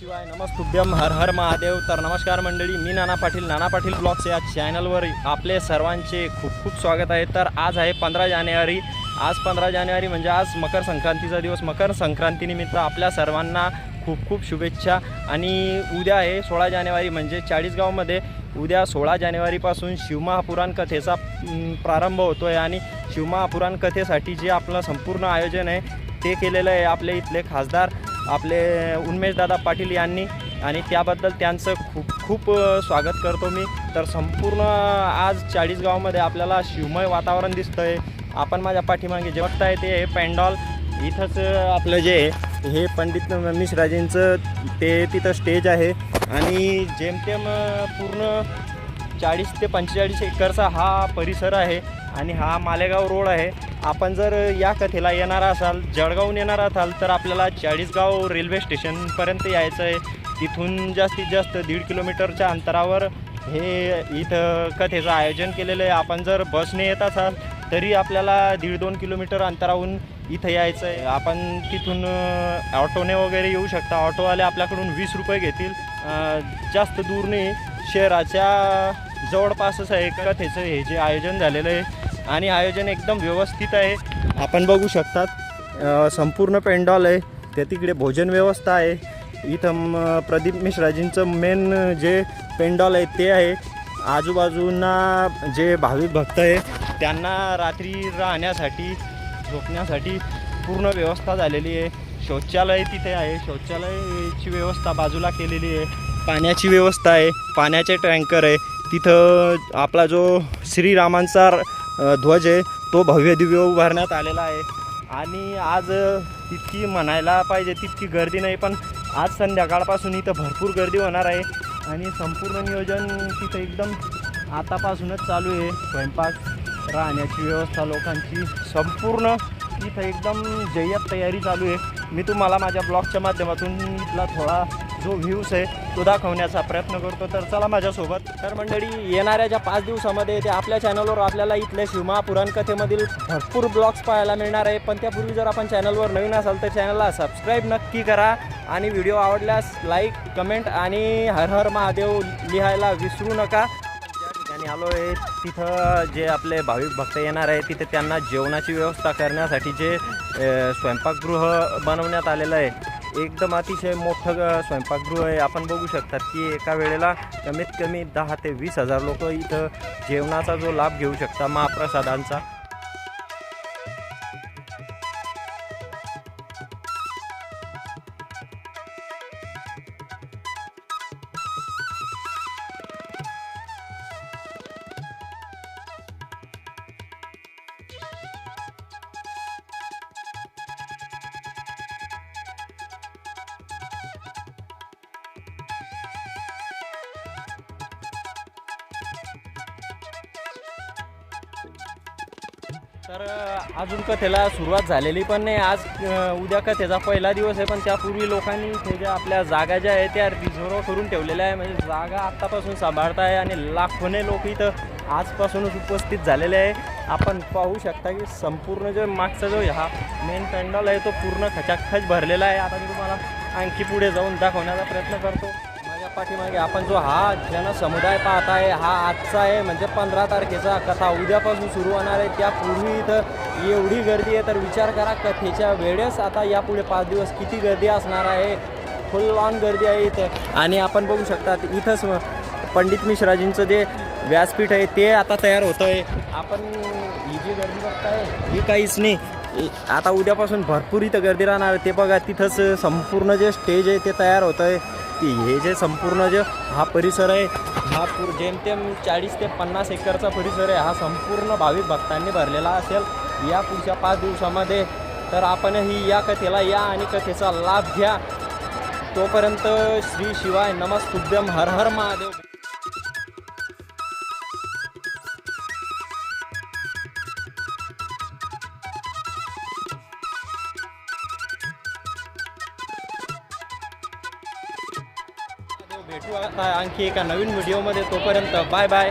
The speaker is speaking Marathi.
शिवाय नमस्तुभ्यम हर हर महादेव. तर नमस्कार मंडळी मी नाना पाटील. नाना पाटील ब्लॉग्स या चॅनलवर आपले सर्वांचे खूप खूप स्वागत आहे. तर आज आहे पंधरा जानेवारी. आज पंधरा जानेवारी म्हणजे आज मकर संक्रांतीचा दिवस. मकर संक्रांतीनिमित्त आपल्या सर्वांना खूप खूप शुभेच्छा. आणि उद्या आहे सोळा जानेवारी म्हणजे चाळीसगावमध्ये. उद्या सोळा जानेवारीपासून शिवमहापुराण कथेचा प्रारंभ होतो आहे आणि शिवमहापुराण कथेसाठी जे आपलं संपूर्ण आयोजन आहे ते केलेलं आहे आपले इथले खासदार. आपले उन्मेशदादा पाटील यांनी आणि त्याबद्दल त्यांचं खूप खूप स्वागत करतो मी. तर संपूर्ण आज चाळीसगावमध्ये आपल्याला शिवमय वातावरण दिसतं आहे आपण माझ्या पाठीमागे जे बघताय ते पॅन्डॉल इथंच आपलं जे हे पंडित मिश्राजींचं ते तिथं स्टेज आहे. आणि जेमतेम पूर्ण चाळीस ते पंचेचाळीस एकरचा हा परिसर आहे. आणि हा मालेगाव रोड आहे. आपण जर या कथेला येणार असाल जळगावहून येणार असाल तर आपल्याला चाळीसगाव रेल्वे स्टेशनपर्यंत यायचं आहे. तिथून जास्तीत जास्त दीड किलोमीटरच्या अंतरावर हे इथं कथेचं आयोजन केलेलं आहे. आपण जर बसने येत असाल तरी आपल्याला दीड दोन किलोमीटर अंतराहून इथं यायचं आहे. आपण तिथून ऑटोने वगैरे येऊ शकता. ऑटोवाले आपल्याकडून वीस रुपये घेतील. जास्त दूर नाही. शहराच्या जवळपासच आहे. कथेचं हे जे आयोजन झालेलं आहे आणि आयोजन एकदम व्यवस्थित आहे. आपण बघू शकतात संपूर्ण पेंडॉल आहे. त्या तिकडे भोजन व्यवस्था आहे. इथं प्रदीप मिश्राजींचं मेन जे पेंडॉल आहे ते आहे. आजूबाजूंना जे भाविक भक्त आहे त्यांना रात्री राहण्यासाठी झोपण्यासाठी पूर्ण व्यवस्था झालेली आहे. शौचालय तिथे आहे. शौचालयाची व्यवस्था बाजूला केलेली आहे. पाण्याची व्यवस्था आहे. पाण्याचे टँकर आहे. तिथं आपला जो श्रीरामांचा ध्वज आहे तो भव्य दिव्य उभारण्यात आलेला आहे. आणि आज तितकी म्हणायला पाहिजे तितकी गर्दी नाही पण आज संध्याकाळपासून इथं भरपूर गर्दी होणार आहे. आणि संपूर्ण नियोजन तिथं एकदम आतापासूनच चालू आहे. स्वयंपाक राहण्याची व्यवस्था लोकांची संपूर्ण इथं एकदम जय्यत तयारी चालू आहे. मी तुम्हाला माझ्या ब्लॉगच्या माध्यमातून इथला थोडा जो व्ह्यूज आहे तो दाखवण्याचा प्रयत्न करतो. तर चला माझ्यासोबत. तर मंडळी येणाऱ्या ज्या पाच दिवसामध्ये ते आपल्या चॅनलवर आपल्याला इथल्या शिवमा पुराणकथेमधील भरपूर ब्लॉग्स पाहायला मिळणार आहे. पण त्यापूर्वी जर आपण चॅनलवर नवीन असाल तर चॅनलला सबस्क्राईब नक्की करा. आणि व्हिडिओ आवडल्यास लाईक कमेंट आणि हर हर महादेव लिहायला विसरू नका. आणि आलो आहे तिथं जे आपले भाविक भक्त येणार आहे तिथे त्यांना जेवणाची व्यवस्था करण्यासाठी जे स्वयंपाकगृह बनवण्यात आलेलं आहे एकदम अतिशय मोठं स्वयंपाकगृह आहे. आपण बघू शकतात की एका वेळेला कमीत कमी दहा ते वीस हजार लोक इथं जेवणाचा जो लाभ घेऊ शकता महाप्रसादांचा. तर अजून अजून कथेला सुरुवात झालेली पण नाही. आज उद्या उद्या कथेचा पहिला दिवस आहे पण त्यापूर्वी लोकांनी ते ज्या आपल्या जागा ज्या आहे त्या रिझर्व करून ठेवलेल्या आहे. म्हणजे जागा आत्तापासून सांभाळत आहे आणि लाखोने लोक इथं आजपासूनच उपस्थित झालेले आहे. आपण पाहू शकता की संपूर्ण जो मागचा जो हा मेन पॅन्डॉल आहे तो पूर्ण खचाखच भरलेला आहे. आता मी तुम्हाला आणखी पुढे जाऊन दाखवण्याचा प्रयत्न करतो. माझ्या पाठीमागे आपण जो हा जनसमुदाय पाहत आहे हा आजचा आहे म्हणजे पंधरा तारखेचा कथा. उद्यापासून सुरू होणार आहे. त्यापूर्वी इथं एवढी गर्दी आहे तर विचार करा कथेच्या वेळेस आता यापुढे पाच दिवस किती गर्दी असणार आहे. फुल ऑन गर्दी आहे इथं. आणि आपण बघू शकता इथंच पंडित मिश्राजींचं जे व्यासपीठ आहे ते आता तयार होतं आहे आपण ही जी गर्दी बघताय ही काहीच नाही. आता उद्यापासून भरपूर इथं गर्दी राहणार आहे. ते बघा तिथंच संपूर्ण जे स्टेज आहे ते तयार होतं आहे की हे जे संपूर्ण जे हा परिसर आहे हा पूर जेमतेम चाळीस ते पन्नास एकरचा परिसर आहे हा संपूर्ण भाविक भक्तांनी भरलेला असेल. या पुढच्या पाच दिवसामध्ये तर आपणही या कथेला या आणि कथेचा लाभ घ्या. तोपर्यंत श्री शिवाय नमस्तुभ्यम हर हर महादेव. भेटू आता आणखी एका नवीन व्हिडिओमध्ये तोपर्यंत बाय बाय.